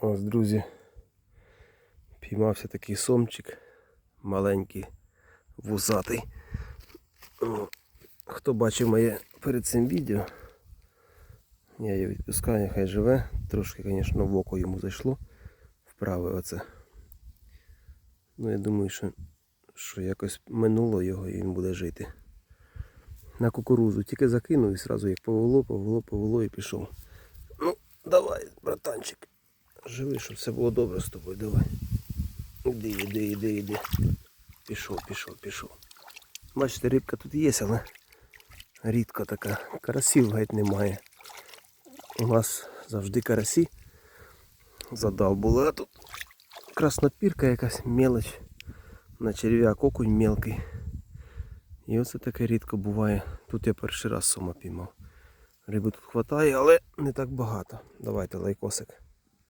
Ось, друзі, піймався такий сомчик, маленький, вусатий. Хто бачив моє перед цим відео, я його відпускаю, хай живе. Трошки, звісно, в око йому зайшло. Вправе оце. Ну, я думаю, що, що якось минуло його і він буде жити. На кукурузу тільки закинув і одразу як повело, повело, повело і пішов. Ну, давай, братанчик. Живи, щоб все було добре з тобою, давай. Іди, іди, іди, іди. Пішов, пішов, пішов. Бачите, рибка тут є, але рідко така. Карасів геть немає. У нас завжди карасі. Задав була тут краснопірка якась мелоч. На черв'як окунь мелкий. І оце таке рідко буває. Тут я перший раз сома піймав. Риби тут хватає, але не так багато. Давайте лайкосик.